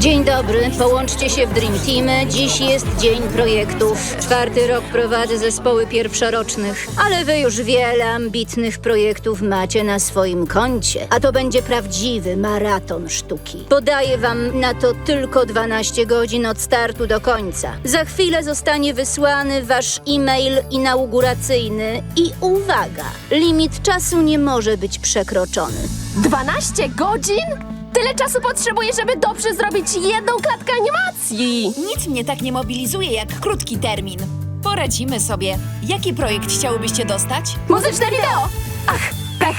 Dzień dobry, połączcie się w Dream Teamy. Dziś jest dzień projektów. Czwarty rok prowadzę zespoły pierwszorocznych, ale wy już wiele ambitnych projektów macie na swoim koncie. A to będzie prawdziwy maraton sztuki. Podaję wam na to tylko 12 godzin od startu do końca. Za chwilę zostanie wysłany wasz e-mail inauguracyjny i uwaga, limit czasu nie może być przekroczony. 12 godzin? Tyle czasu potrzebuję, żeby dobrze zrobić jedną klatkę animacji. Nic mnie tak nie mobilizuje jak krótki termin. Poradzimy sobie. Jaki projekt chciałybyście dostać? Muzyczne wideo! Ach, pech!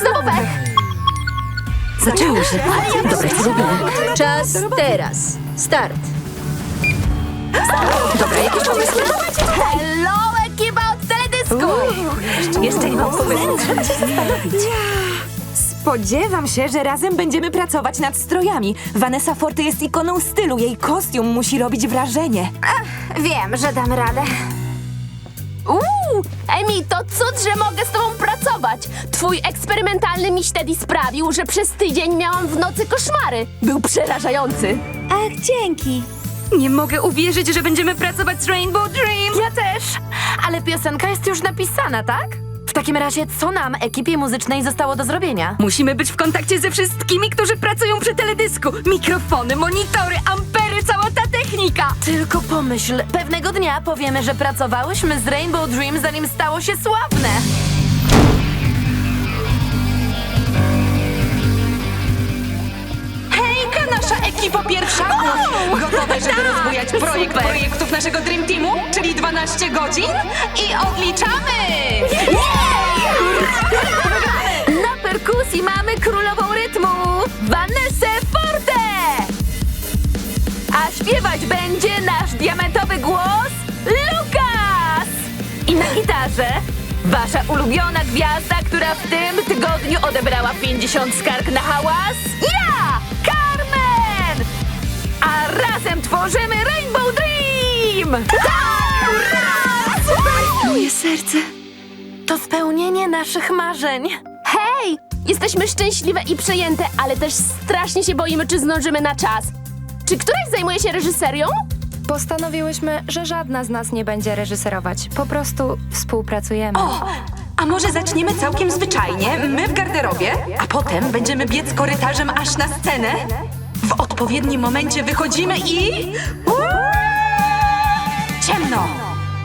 Znowu pech! Zaczęło się. Dobra, zrobimy. Czas teraz. Start. Dobra, jakieś pomysły? Hello, ekipa od teledysku! Jeszcze nie mam pomysłu. Trzeba się zastanowić. Spodziewam się, że razem będziemy pracować nad strojami. Vanessa Forte jest ikoną stylu, jej kostium musi robić wrażenie. Wiem, że damy radę. Uuu, Emi, to cud, że mogę z tobą pracować. Twój eksperymentalny miś Teddy sprawił, że przez tydzień miałam w nocy koszmary. Był przerażający. Ach, dzięki. Nie mogę uwierzyć, że będziemy pracować z Rainbow Dream. Ja też. Ale piosenka jest już napisana, tak? W takim razie, co nam, ekipie muzycznej, zostało do zrobienia? Musimy być w kontakcie ze wszystkimi, którzy pracują przy teledysku. Mikrofony, monitory, ampery, cała ta technika. Tylko pomyśl, pewnego dnia powiemy, że pracowałyśmy z Rainbow Dream, zanim stało się sławne. Ekipa pierwszaków! Gotowe, żeby rozbujać projekt projektów naszego Dream Teamu, czyli 12 godzin? I odliczamy! Na perkusji mamy królową rytmu, Vanessę Forte! A śpiewać będzie nasz diamentowy głos, Lukas! I na gitarze wasza ulubiona gwiazda, która w tym tygodniu odebrała 50 skarg na hałas, ja! A razem tworzymy Rainbow Dream! Tak! Ura! Super! Moje serce. To spełnienie naszych marzeń. Hej! Jesteśmy szczęśliwe i przejęte, ale też strasznie się boimy, czy zdążymy na czas. Czy któraś zajmuje się reżyserią? Postanowiłyśmy, że żadna z nas nie będzie reżyserować. Po prostu współpracujemy. O, a może zaczniemy całkiem zwyczajnie, my w garderobie, a potem będziemy biec korytarzem aż na scenę? W odpowiednim momencie wychodzimy i... Ciemno!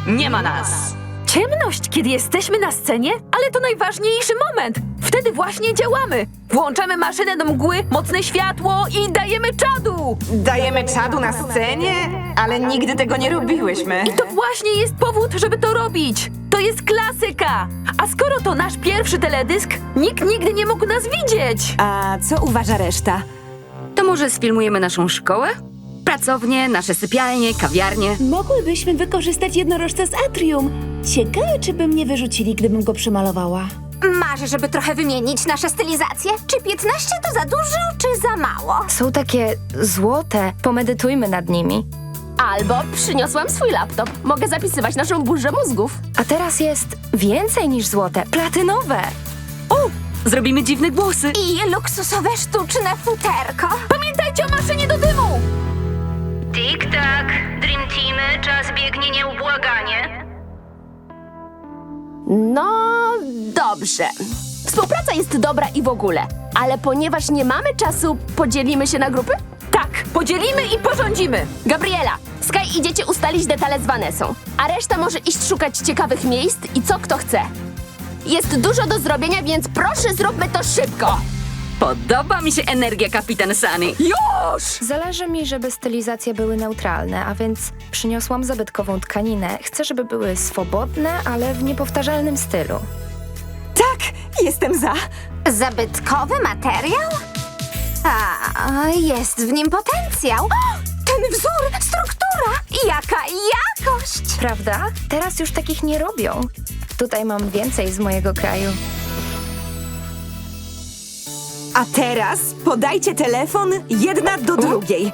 Nie ma nas! Ciemność, kiedy jesteśmy na scenie, ale to najważniejszy moment. Wtedy właśnie działamy. Włączamy maszynę do mgły, mocne światło i dajemy czadu. Dajemy czadu na scenie, ale nigdy tego nie robiłyśmy. I to właśnie jest powód, żeby to robić. To jest klasyka. A skoro to nasz pierwszy teledysk, nikt nigdy nie mógł nas widzieć. A co uważa reszta? To może sfilmujemy naszą szkołę? Pracownię, nasze sypialnie, kawiarnie. Mogłybyśmy wykorzystać jednorożca z atrium. Ciekawe, czy by mnie wyrzucili, gdybym go przymalowała. Marzę, żeby trochę wymienić nasze stylizacje. Czy 15 to za dużo, czy za mało? Są takie złote. Pomedytujmy nad nimi. Albo przyniosłam swój laptop. Mogę zapisywać naszą burzę mózgów. A teraz jest więcej niż złote. Platynowe. Zrobimy dziwne głosy. I luksusowe sztuczne futerko. Pamiętajcie o maszynie do dymu. Tik-tak, Dream Teamy, czas biegnie nieubłaganie. No, dobrze. Współpraca jest dobra i w ogóle, ale ponieważ nie mamy czasu, podzielimy się na grupy? Tak, podzielimy i porządzimy. Gabriela, Sky idziecie ustalić detale z Vanessą, a reszta może iść szukać ciekawych miejsc i co kto chce. Jest dużo do zrobienia, więc proszę zróbmy to szybko. Podoba mi się energia kapitan Sunny. Już! Zależy mi, żeby stylizacje były neutralne, a więc przyniosłam zabytkową tkaninę. Chcę, żeby były swobodne, ale w niepowtarzalnym stylu. Tak, jestem za. Zabytkowy materiał? A, jest w nim potencjał. O, ten wzór, struktura, jaka jakość! Prawda? Teraz już takich nie robią. Tutaj mam więcej z mojego kraju. A teraz podajcie telefon jedna do drugiej.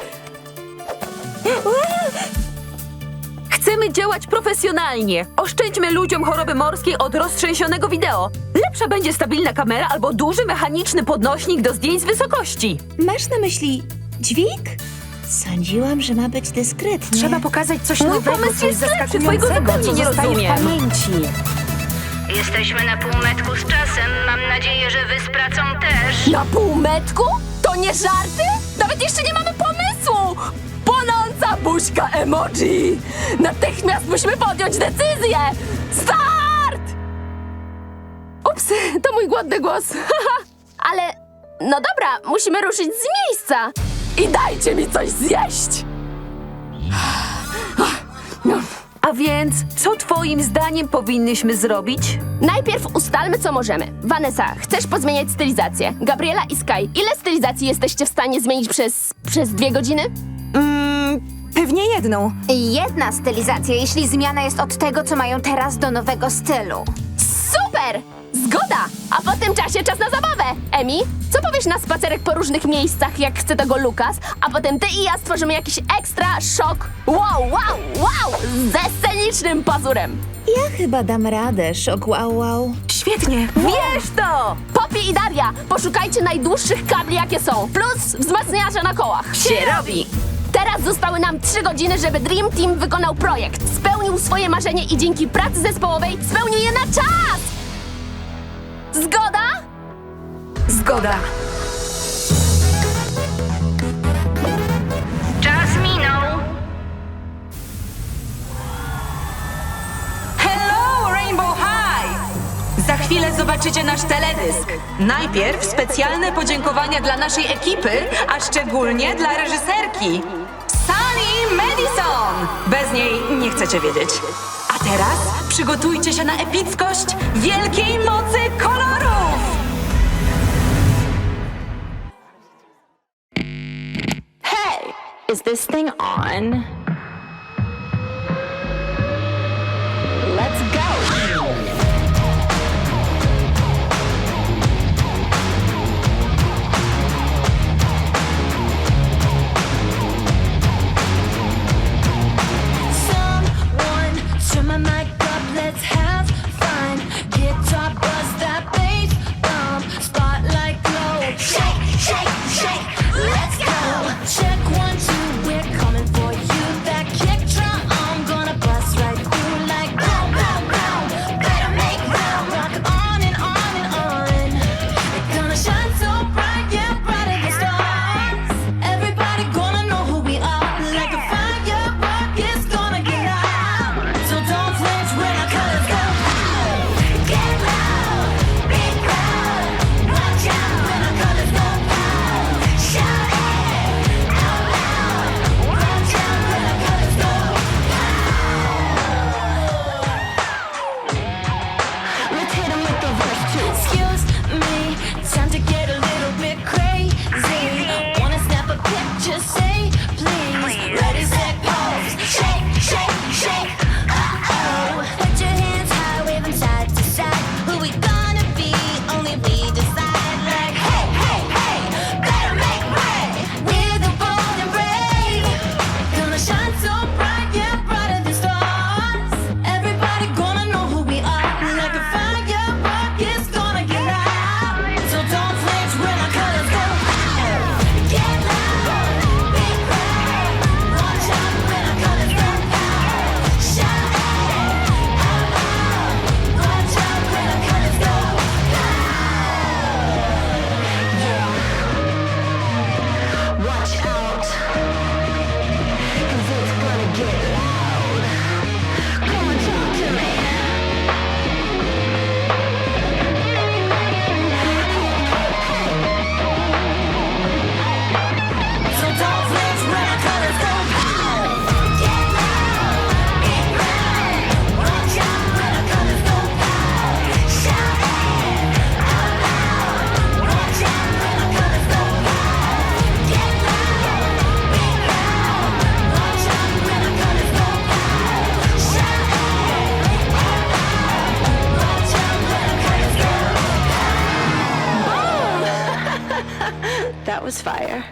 Chcemy działać profesjonalnie. Oszczędźmy ludziom choroby morskiej od roztrzęsionego wideo. Lepsza będzie stabilna kamera albo duży mechaniczny podnośnik do zdjęć z wysokości. Masz na myśli dźwig? Sądziłam, że ma być dyskretnie. Trzeba pokazać coś Mój nowego, pomysł coś jest lepszy, zaskakującego, twojego zupełnie co nie zostaje rozumiem. w pamięci. Jesteśmy na półmetku z czasem. Mam nadzieję, że wy z pracą też. Na półmetku? To nie żarty? Nawet jeszcze nie mamy pomysłu! Płonąca buźka emoji! Natychmiast musimy podjąć decyzję! Start! Ups, to mój głodny głos. Ale, no dobra, musimy ruszyć z miejsca. I dajcie mi coś zjeść! A więc, co twoim zdaniem powinnyśmy zrobić? Najpierw ustalmy, co możemy. Vanessa, chcesz pozmieniać stylizację? Gabriela i Sky, ile stylizacji jesteście w stanie zmienić przez, przez dwie godziny? Mm, pewnie jedną. Jedna stylizacja, jeśli zmiana jest od tego, co mają teraz do nowego stylu. Super! Emi, co powiesz na spacerek po różnych miejscach, jak chce tego Lukas, a potem ty i ja stworzymy jakiś ekstra szok wow, wow, wow ze scenicznym pazurem! Ja chyba dam radę, szok wow wow. Świetnie. Wiesz to! Poppy i Daria, poszukajcie najdłuższych kabli, jakie są, plus wzmacniacze na kołach. Się robi! Teraz zostały nam trzy godziny, żeby Dream Team wykonał projekt, spełnił swoje marzenie i dzięki pracy zespołowej spełnił je na czas! Zgoda? Zgoda. Czas minął. Hello, Rainbow High! Za chwilę zobaczycie nasz teledysk. Najpierw specjalne podziękowania dla naszej ekipy, a szczególnie dla reżyserki. Sunny Madison! Bez niej nie chcecie wiedzieć. A teraz przygotujcie się na epickość wielkiej mocy kolorów! Is this thing on? Was fire.